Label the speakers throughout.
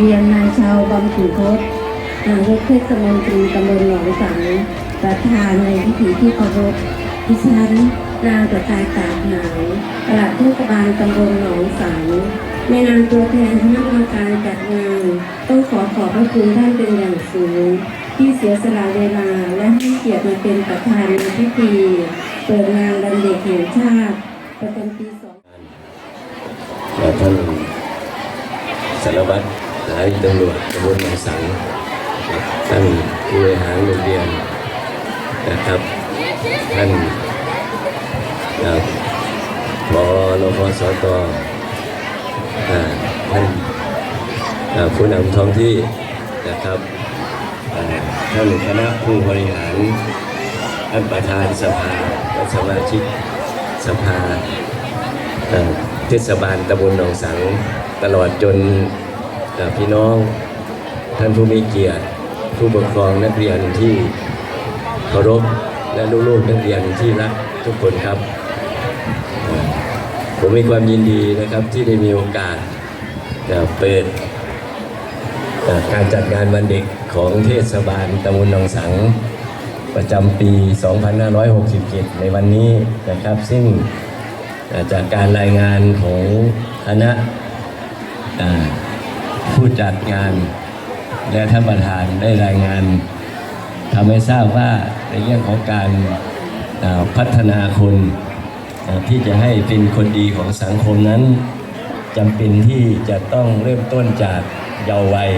Speaker 1: เรียนนายชาวบำขุนทศนายกเทศมนตรีตำบลหนองสังประธานในพิธีที่เคารพดิฉันนางประกายตากหนาวปลัดเทศบาลตำบลหนองสังในนามตัวแทนคณะกรรมการจัดงานต้องขอขอบพระคุณท่านเป็นอย่างสูง ที่เสียสละเวลาและให้เกียรติมาเป็นประธานในพิธีเปิดงานวันเด็กแห่งชาติประจำปีสอง
Speaker 2: ท่านสารวัตร สายตำรวจตำบลหนองสังท่านผู้บริหารโรงเรียนนะครับท่านเอ่อพอรพสตอท่านผู้นำท้องที่นะครับท่านคณะผู้บริหาร ท่านประธานสภาและสมาชิกสภาเทศบาลตำบลหนองสังตลอดจน พี่น้องท่านผู้มีเกียรติ ผู้ปกครองนักเรียนที่เคารพและลูกๆนักเรียนที่รักทุกคนครับ ผมมีความยินดีนะครับที่ได้มีโอกาสเปิดการจัดงานวันเด็กของเทศบาลตำบลหนองสัง ประจำปี 2567 ในวันนี้นะครับ ซึ่งจากการรายงานของคณะ ผู้จัดงาน และท่านประธานได้รายงานทำให้ทราบว่าในเรื่องของการพัฒนาคนที่จะให้เป็นคนดีของสังคมนั้นจำเป็นที่จะต้องเริ่มต้นจากเยาว์วัย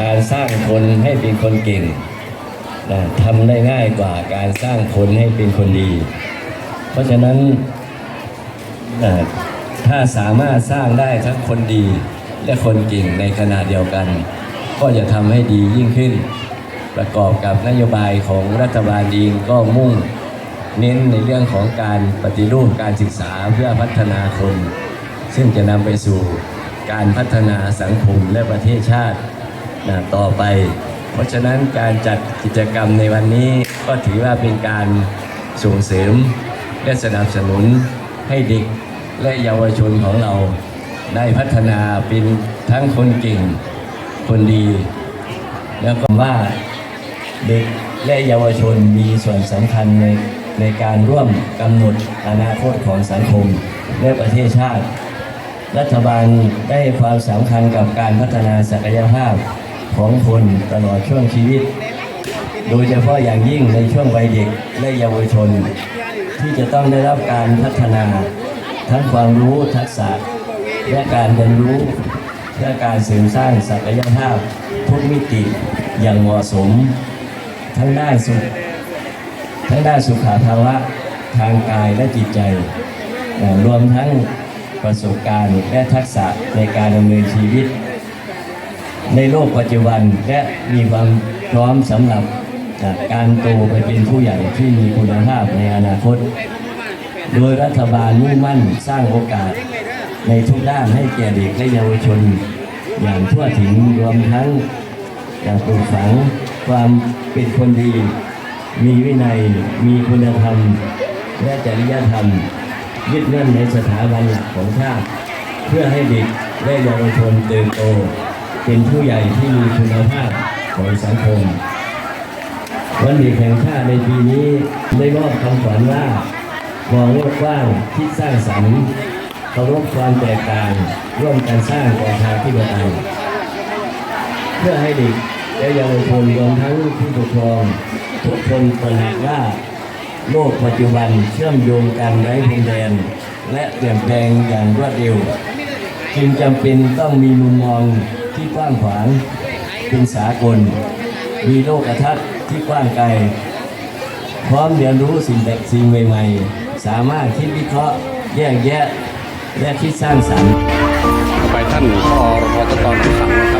Speaker 2: การสร้างคนให้เป็นคนเก่งทำได้ง่ายกว่าการสร้างคนให้เป็นคนดี เพราะฉะนั้นถ้าสามารถสร้างได้ทั้งคนดี และคนเก่งในขณะเดียวกัน ก็จะทำให้ดียิ่งขึ้น ประกอบกับนโยบายของรัฐบาลเองก็มุ่งเน้นในเรื่องของการปฏิรูปการศึกษาเพื่อพัฒนาคน ซึ่งจะนำไปสู่การพัฒนาสังคมและประเทศชาตินะต่อไป เพราะฉะนั้นการจัดกิจกรรมในวันนี้ก็ถือว่าเป็นการส่งเสริมและสนับสนุนให้เด็กและเยาวชนของเรา ได้พัฒนาเป็นทั้งคนเก่ง คนดี แล้วก็ว่าเด็กและเยาวชนมีส่วนสำคัญในในการร่วมกำหนดอนาคตของสังคมและประเทศชาติ รัฐบาลได้ความสำคัญกับการพัฒนาศักยภาพของคนตลอดช่วงชีวิต โดยเฉพาะอย่างยิ่งในช่วงวัยเด็กและเยาวชน ที่จะต้องได้รับการพัฒนาทั้งความรู้ทักษะ และการเรียนรู้เพื่อการเสริมสร้างศักยภาพทุกมิติอย่างเหมาะสม ทั้งด้านสุขทั้งด้านสุขภาวะทางกายและจิตใจ รวมทั้งประสบการณ์และทักษะในการดำเนินชีวิต ในโลกปัจจุบันและมีความพร้อมสำหรับการโตไปเป็นผู้ใหญ่ที่มีคุณภาพในอนาคต โดยรัฐบาลมุ่งมั่นสร้างโอกาส ในทุกด้านให้แก่เด็กและเยาวชน อย่างทั่วถึงรวมทั้งอย่างปลูกฝังความเป็นคนดี มีวินัย มีคุณธรรม และจริยธรรม ยึดมั่นในสถาบันหลักของชาติเพื่อให้เด็กและเยาวชนเติบโต เป็นผู้ใหญ่ที่มีคุณภาพของสังคม วันเด็กแห่งชาติในปีนี้ได้มอบคำขวัญว่ามองโลกกว้างคิดสร้างสรรค์ เคารพความแตกต่าง ร่วมกันสร้างประชาธิปไตยเพื่อให้เด็กและเยาวชนรวมทั้งผู้ปกครอง ทุกคนตระหนักว่าโลกปัจจุบันเชื่อมโยงกันไร้พรมแดน และเปลี่ยนแปลงอย่างรวดเร็ว จึงจำเป็นต้องมีมุมมองที่กว้างขวางเป็นสากล มีโลกทัศน์ที่กว้างไกล พร้อมเรียนรู้สิ่งแปลกสิ่งใหม่ๆ สามารถคิดวิเคราะห์แยกแยะ และที่สร้างสรรค์
Speaker 3: ต่อไปท่านพอรพตตหนองสังนะครับ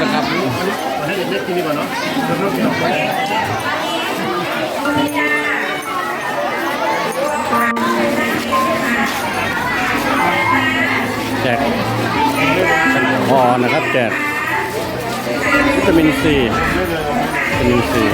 Speaker 3: นะครับให้เด็ก
Speaker 4: ๆกินดีกว่าเนาะ
Speaker 3: เริ่มกินออ
Speaker 4: กไแจ
Speaker 3: กพอนะครับแจกวิตามินซีวิตามินซี